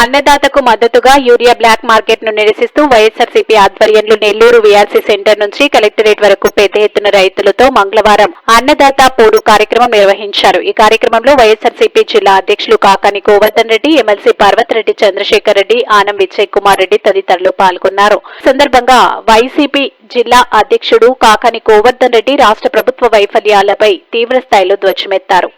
అన్నదాతకు మద్దతుగా urea black మార్కెట్ను నిరసిస్తూ వైఎస్ఆర్సీపీ ఆధ్వర్యంలో నెల్లూరు వీఆర్సీ సెంటర్ నుంచి కలెక్టరేట్ వరకు పెద్ద ఎత్తున రైతులతో మంగళవారం అన్నదాత పోడు కార్యక్రమం నిర్వహించారు. ఈ కార్యక్రమంలో వైఎస్ఆర్సీపీ జిల్లా అధ్యక్షులు కాకాని గోవర్ధన్ రెడ్డి ఎమ్మెల్సీ పార్వతిరెడ్డి చంద్రశేఖర్ రెడ్డి ఆనం విజయ్ కుమార్ రెడ్డి తదితరులు పాల్గొన్నారు. సందర్భంగా వైసీపీ జిల్లా అధ్యక్షుడు కాకాని గోవర్ధన్ రెడ్డి రాష్ట్ర ప్రభుత్వ వైఫల్యాలపై తీవ్ర స్థాయిలో ధ్వజమెత్తారు.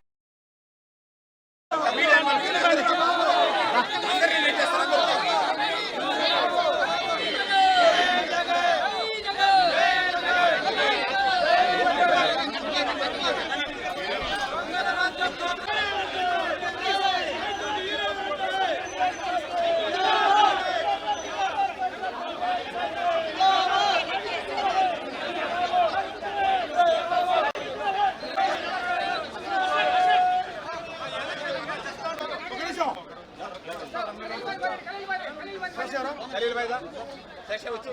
ఖలీల్ భాయ్ వచ్చు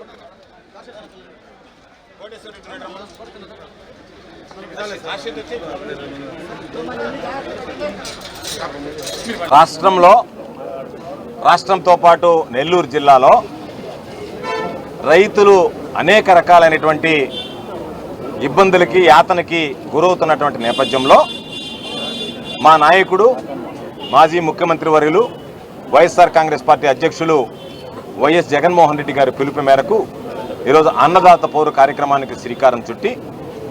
రాష్ట్రంలో రాష్ట్రంతో పాటు నెల్లూరు జిల్లాలో రైతులు అనేక రకాలైనటువంటి ఇబ్బందులకి యాతనకి గురవుతున్నటువంటి నేపథ్యంలో మా నాయకుడు మాజీ ముఖ్యమంత్రి వర్యులు వైఎస్ఆర్ కాంగ్రెస్ పార్టీ అధ్యక్షులు వైఎస్ జగన్మోహన్ రెడ్డి గారి పిలుపు మేరకు ఈరోజు అన్నదాత పౌరు కార్యక్రమానికి శ్రీకారం చుట్టి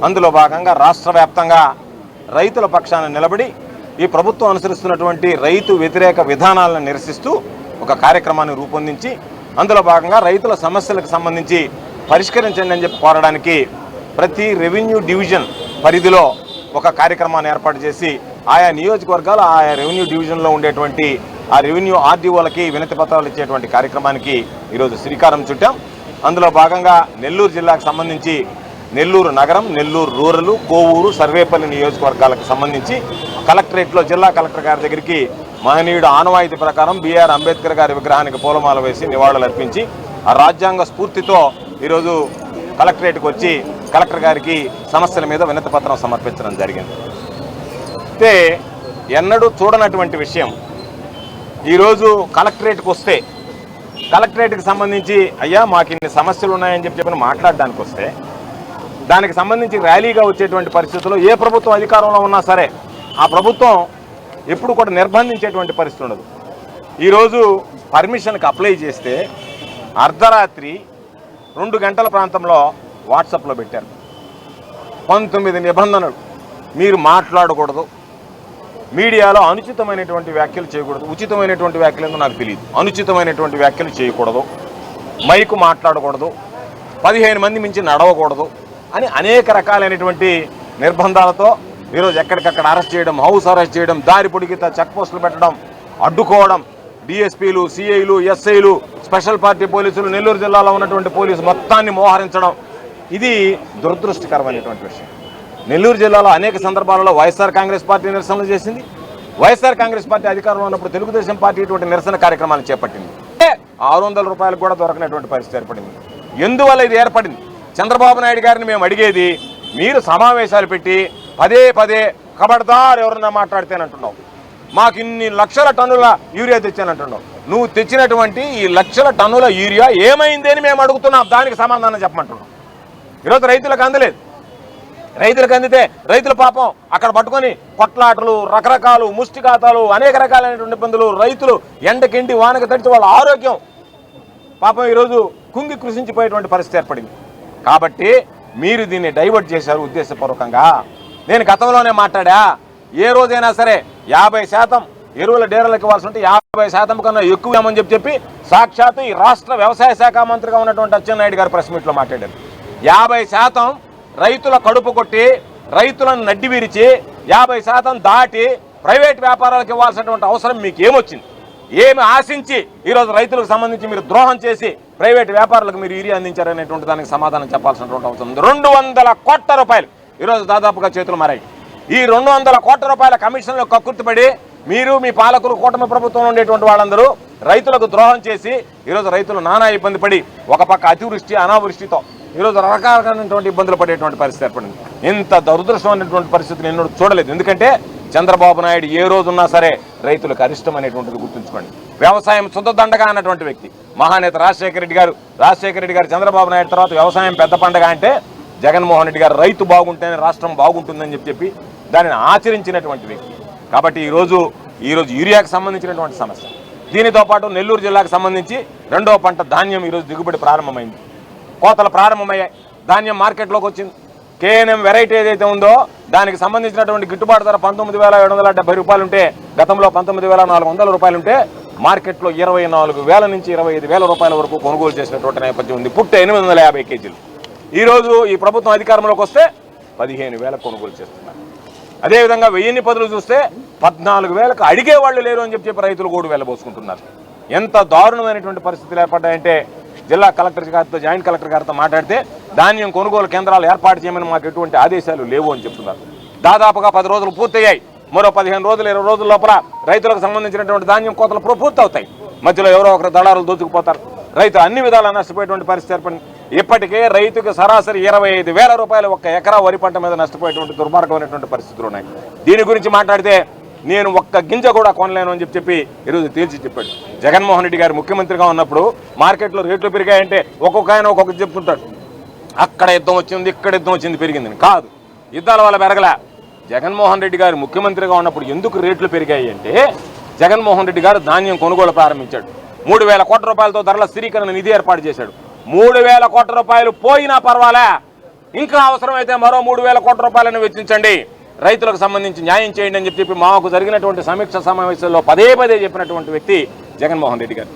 అందులో భాగంగా రాష్ట్ర వ్యాప్తంగా రైతుల పక్షాన నిలబడి ఈ ప్రభుత్వం అనుసరిస్తున్నటువంటి రైతు వ్యతిరేక విధానాలను నిరసిస్తూ ఒక కార్యక్రమాన్ని రూపొందించి అందులో భాగంగా రైతుల సమస్యలకు సంబంధించి పరిష్కరించండి అని చెప్పి కోరడానికి ప్రతి రెవెన్యూ డివిజన్ పరిధిలో ఒక కార్యక్రమాన్ని ఏర్పాటు చేసి ఆయా నియోజకవర్గాలు ఆయా రెవెన్యూ డివిజన్లో ఉండేటువంటి ఆ రెవెన్యూ ఆర్డీఓలకి వినతి పత్రాలు ఇచ్చేటువంటి కార్యక్రమానికి ఈరోజు శ్రీకారం చుట్టాం. అందులో భాగంగా నెల్లూరు జిల్లాకు సంబంధించి నెల్లూరు నగరం నెల్లూరు రూరల్ కోవూరు సర్వేపల్లి నియోజకవర్గాలకు సంబంధించి కలెక్టరేట్లో జిల్లా కలెక్టర్ గారి దగ్గరికి మహనీయుడు ఆనవాయితీ ప్రకారం బీఆర్ అంబేద్కర్ గారి విగ్రహానికి పూలమాల వేసి నివాళులు అర్పించి ఆ రాజ్యాంగ స్ఫూర్తితో ఈరోజు కలెక్టరేట్కి వచ్చి కలెక్టర్ గారికి సమస్యల మీద వినతి పత్రం సమర్పించడం జరిగింది. అయితే ఎన్నడూ చూడనటువంటి విషయం ఈరోజు కలెక్టరేట్కి వస్తే కలెక్టరేట్కి సంబంధించి అయ్యా మాకు ఇన్ని సమస్యలు ఉన్నాయని చెప్పి చెప్పిన మాట్లాడడానికి వస్తే దానికి సంబంధించి ర్యాలీగా వచ్చేటువంటి పరిస్థితుల్లో ఏ ప్రభుత్వం అధికారంలో ఉన్నా సరే ఆ ప్రభుత్వం ఎప్పుడు కూడా నిర్బంధించేటువంటి పరిస్థితి ఉండదు. ఈరోజు పర్మిషన్కి అప్లై చేస్తే అర్ధరాత్రి రెండు గంటల ప్రాంతంలో వాట్సాప్లో పెట్టారు. పంతొమ్మిది నిబంధనలు. మీరు మాట్లాడకూడదు. మీడియాలో అనుచితమైనటువంటి వ్యాఖ్యలు చేయకూడదు. ఉచితమైనటువంటి వ్యాఖ్యలు ఏందో నాకు తెలియదు. అనుచితమైనటువంటి వ్యాఖ్యలు చేయకూడదు. మైకు మాట్లాడకూడదు. పదిహేను మంది మించి నడవకూడదు అని అనేక రకాలైనటువంటి నిర్బంధాలతో ఈరోజు ఎక్కడికక్కడ అరెస్ట్ చేయడం హౌస్ అరెస్ట్ చేయడం దారి పొడిగిత చెక్ పోస్టులు పెట్టడం అడ్డుకోవడం డిఎస్పీలు సిఐలు ఎస్ఐలు స్పెషల్ పార్టీ పోలీసులు నెల్లూరు జిల్లాలో ఉన్నటువంటి పోలీసు మొత్తాన్ని మోహరించడం. ఇది దురదృష్టకరమైనటువంటి విషయం. నెల్లూరు జిల్లాలో అనేక సందర్భాలలో వైఎస్ఆర్ కాంగ్రెస్ పార్టీ నిరసనలు చేసింది. వైఎస్ఆర్ కాంగ్రెస్ పార్టీ అధికారంలో ఉన్నప్పుడు తెలుగుదేశం పార్టీ ఇటువంటి నిరసన కార్యక్రమాలు చేపట్టింది. ఆరు వందల రూపాయలకు కూడా దొరకనటువంటి పరిస్థితి ఏర్పడింది. ఎందువల్ల ఇది ఏర్పడింది? చంద్రబాబు నాయుడు గారిని మేము అడిగేది మీరు సమావేశాలు పెట్టి పదే పదే కబడ్దార్ ఎవరన్నా మాట్లాడితేనంటున్నావు మాకు ఇన్ని లక్షల టన్నుల యూరియా తెచ్చానంటున్నావు నువ్వు తెచ్చినటువంటి ఈ లక్షల టన్నుల యూరియా ఏమైంది అని మేము అడుగుతున్నాం. దానికి సమాధానం చెప్పమంటున్నాం. ఈరోజు రైతులకు అందలేదు. రైతులకు అందితే రైతుల పాపం అక్కడ పట్టుకొని కొట్లాటలు రకరకాలు ముష్టిఘాతాలు అనేక రకాలైనటువంటి ఇబ్బందులు రైతులు ఎండకిండి వానకి తడిచి వాళ్ళ ఆరోగ్యం పాపం ఈరోజు కుంగి కృషించిపోయేటువంటి పరిస్థితి ఏర్పడింది. కాబట్టి మీరు దీన్ని డైవర్ట్ చేశారు ఉద్దేశపూర్వకంగా. నేను గతంలోనే మాట్లాడా ఏ రోజైనా సరే యాభై శాతం ఎరువుల డేరలకు ఇవ్వాల్సి ఉంటే యాభై శాతం కన్నా ఎక్కువ ఏమని చెప్పి చెప్పి సాక్షాత్తు ఈ రాష్ట్ర వ్యవసాయ శాఖ మంత్రిగా ఉన్నటువంటి అచ్చెన్నాయుడు గారు ప్రెస్ మీట్లో మాట్లాడారు. యాభై శాతం రైతుల కడుపు కొట్టి రైతులను నడ్డి విరిచి యాభై శాతం దాటి ప్రైవేట్ వ్యాపారాలకు ఇవ్వాల్సినటువంటి అవసరం మీకు ఏమొచ్చింది ఏమి ఆశించి ఈరోజు రైతులకు సంబంధించి మీరు ద్రోహం చేసి ప్రైవేట్ వ్యాపారులకు మీరు ఇరి అందించారనేటువంటి దానికి సమాధానం చెప్పాల్సినటువంటి అవసరం ఉంది. రెండు వందల కోట్ల రూపాయలు ఈరోజు దాదాపుగా చేతులు మారాయి. ఈ రెండు వందల కోట్ల రూపాయల కమిషన్లు కక్కుర్తిపడి మీరు మీ పాలకులు కూటమి ప్రభుత్వంలో ఉండేటువంటి వాళ్ళందరూ రైతులకు ద్రోహం చేసి ఈరోజు రైతులు నానా ఇబ్బంది పడి ఒక పక్క అతివృష్టి అనావృష్టితో ఈరోజు రకరకాలైనటువంటి ఇబ్బందులు పడేటువంటి పరిస్థితి ఏర్పడింది. ఇంత దురదృష్టమైనటువంటి పరిస్థితిని ఎన్నడూ చూడలేదు. ఎందుకంటే చంద్రబాబు నాయుడు ఏ రోజున్నా సరే రైతులకు అరిష్టం అనేటువంటిది గుర్తుంచుకోండి. వ్యవసాయం దండగా అన్నటువంటి వ్యక్తి. మహానేత రాజశేఖర రెడ్డి గారు రాజశేఖర రెడ్డి గారు చంద్రబాబు నాయుడు తర్వాత వ్యవసాయం పెద్ద పండగ అంటే జగన్మోహన్ రెడ్డి గారు రైతు బాగుంటేనే రాష్ట్రం బాగుంటుందని చెప్పి చెప్పి దానిని ఆచరించినటువంటి వ్యక్తి. కాబట్టి ఈరోజు ఈరోజు యూరియాకు సంబంధించినటువంటి సమస్య. దీనితో పాటు నెల్లూరు జిల్లాకు సంబంధించి రెండవ పంట ధాన్యం ఈరోజు దిగుబడి ప్రారంభమైంది. కోతలు ప్రారంభమయ్యాయి. ధాన్యం మార్కెట్లోకి వచ్చింది. కేఎన్ఎం వెరైటీ ఏదైతే ఉందో దానికి సంబంధించినటువంటి గిట్టుబాటు ధర పంతొమ్మిది వేల ఏడు వందల డెబ్బై రూపాయలు ఉంటే గతంలో పంతొమ్మిది వేల నాలుగు వందల రూపాయలు ఉంటే మార్కెట్లో ఇరవై నాలుగు వేల నుంచి ఇరవై ఐదు వేల రూపాయల వరకు కొనుగోలు చేసినటువంటి నేపథ్యం ఉంది. పుట్ట ఎనిమిది వందల యాభై కేజీలు. ఈరోజు ఈ ప్రభుత్వం అధికారంలోకి వస్తే పదిహేను వేల కొనుగోలు చేస్తున్నారు. అదేవిధంగా వెయ్యిన్ని పదులు చూస్తే పద్నాలుగు వేలకు అడిగే వాళ్ళు లేరు అని చెప్పి చెప్పి రైతులు కూడా వెళ్ళబోసుకుంటున్నారు ఎంత దారుణమైనటువంటి పరిస్థితులు ఏర్పడ్డాయంటే జిల్లా కలెక్టర్ గారితో జాయింట్ కలెక్టర్ గారితో మాట్లాడితే ధాన్యం కొనుగోలు కేంద్రాలు ఏర్పాటు చేయమని మాకు ఎటువంటి ఆదేశాలు లేవు అని చెప్తున్నారు. దాదాపుగా పది రోజులు పూర్తయ్యాయి. మరో పదిహేను రోజులు ఇరవై రోజుల లోపల రైతులకు సంబంధించినటువంటి ధాన్యం కోతలు పూర్తవుతాయి. మధ్యలో ఎవరో ఒకరు దళారులు దోచుకుపోతారు. రైతు అన్ని విధాలా నష్టపోయేటువంటి పరిస్థితి ఏర్పడింది ఇప్పటికే రైతుకు సరాసరి ఇరవై ఐదు వేల రూపాయలు ఒక్క ఎకరా వరి పంట మీద నష్టపోయేటువంటి దుర్మార్గమైనటువంటి పరిస్థితులు ఉన్నాయి. దీని గురించి మాట్లాడితే నేను ఒక్క గింజ కూడా కొనలేను అని చెప్పి చెప్పి ఈరోజు తేల్చి చెప్పాడు. జగన్మోహన్ రెడ్డి గారు ముఖ్యమంత్రిగా ఉన్నప్పుడు మార్కెట్లో రేట్లు పెరిగాయంటే ఒక్కొక్క ఆయన ఒక్కొక్కటి చెప్తుంటాడు అక్కడ యుద్ధం వచ్చింది ఇక్కడ యుద్ధం వచ్చింది పెరిగిందని. కాదు. యుద్ధాల వల్ల పెరగలే జగన్మోహన్ రెడ్డి గారు ముఖ్యమంత్రిగా ఉన్నప్పుడు ఎందుకు రేట్లు పెరిగాయి అంటే జగన్మోహన్ రెడ్డి గారు ధాన్యం కొనుగోలు ప్రారంభించాడు. మూడు వేల కోట్ల రూపాయలతో ధరల స్థిరీకరణ నిధి ఏర్పాటు చేశాడు. మూడు వేల కోట్ల రూపాయలు పోయినా పర్వాలే. ఇంకా అవసరమైతే మరో మూడు వేల కోట్ల రూపాయలను వెచ్చించండి. రైతులకు సంబంధించి న్యాయం చేయండి అని చెప్పి మాకు జరిగినటువంటి సమీక్ష సమావేశంలో పదే పదే చెప్పినటువంటి వ్యక్తి జగన్మోహన్ రెడ్డి గారు.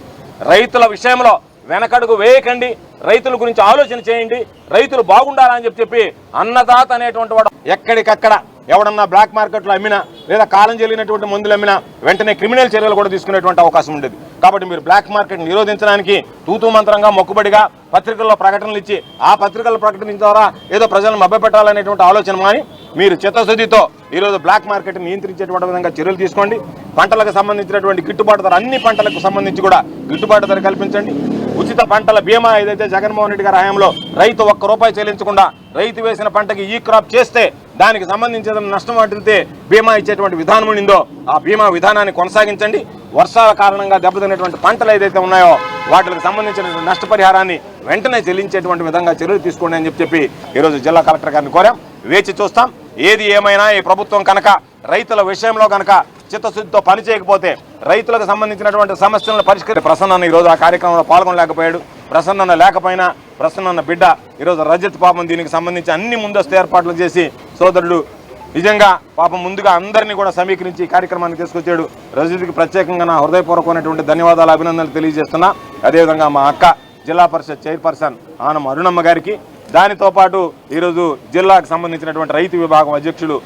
రైతుల విషయంలో వెనకడుగు వేయకండి. రైతుల గురించి ఆలోచన చేయండి. రైతులు బాగుండాలని చెప్పి చెప్పి అన్నదాత అనేటువంటి వాడు ఎక్కడికక్కడ ఎవడన్నా బ్లాక్ మార్కెట్లో అమ్మినా లేదా కాలం చెల్లినటువంటి మందులు అమ్మినా వెంటనే క్రిమినల్ చర్యలు కూడా తీసుకునేటువంటి అవకాశం ఉండేది. కాబట్టి మీరు బ్లాక్ మార్కెట్ నిరోధించడానికి తూతూ మంత్రంగా మొక్కుబడిగా పత్రికల్లో ప్రకటనలు ఇచ్చి ఆ పత్రికల ప్రకటన ద్వారా ఏదో ప్రజలను మభ్యపెట్టాలనేటువంటి ఆలోచన మాని మీరు చిత్తశుద్ధితో ఈరోజు బ్లాక్ మార్కెట్ నియంత్రించేటువంటి విధంగా చర్యలు తీసుకోండి. పంటలకు సంబంధించినటువంటి గిట్టుబాటు ధర అన్ని పంటలకు సంబంధించి కూడా గిట్టుబాటు ధర కల్పించండి. ఉచిత పంటల బీమా ఏదైతే జగన్మోహన్ రెడ్డి గారి హయాంలో రైతు ఒక్క రూపాయి చెల్లించకుండా రైతు వేసిన పంటకి ఈ క్రాప్ చేస్తే దానికి సంబంధించిన నష్టం వాటితే బీమా ఇచ్చేటువంటి విధానం ఉండిందో ఆ బీమా విధానాన్ని కొనసాగించండి. వర్షాల కారణంగా దెబ్బతిన్నటువంటి పంటలు ఏదైతే ఉన్నాయో వాటికి సంబంధించిన నష్టపరిహారాన్ని వెంటనే చెల్లించేటువంటి విధంగా చర్యలు తీసుకోండి అని చెప్పి చెప్పి ఈరోజు జిల్లా కలెక్టర్ గారిని కోరాం. వేచి చూస్తాం. ఏది ఏమైనా ఈ ప్రభుత్వం కనుక రైతుల విషయంలో కనుక చిత్తశుద్ధితో పని చేయకపోతే రైతులకు సంబంధించినటువంటి సమస్యలను పరిష్కరి ప్రసన్న ఈరోజు ఆ కార్యక్రమంలో పాల్గొనలేకపోయాడు. ప్రసన్న లేకపోయినా ప్రసన్న బిడ్డ ఈరోజు రజత్ పాపం దీనికి సంబంధించి అన్ని ముందస్తు ఏర్పాట్లు చేసి సోదరుడు నిజంగా పాపం ముందుగా అందరినీ కూడా సమీకరించి ఈ కార్యక్రమాన్ని తీసుకొచ్చాడు రజత్కి ప్రత్యేకంగా నా హృదయపూర్వకమైనటువంటి ధన్యవాదాలు అభినందనలు తెలియజేస్తున్నా. అదేవిధంగా మా అక్క జిల్లా పరిషత్ చైర్పర్సన్ ఆనం అరుణమ్మ గారికి. దానితో పాటు ఈరోజు జిల్లాకు సంబంధించినటువంటి రైతు విభాగం అధ్యక్షులు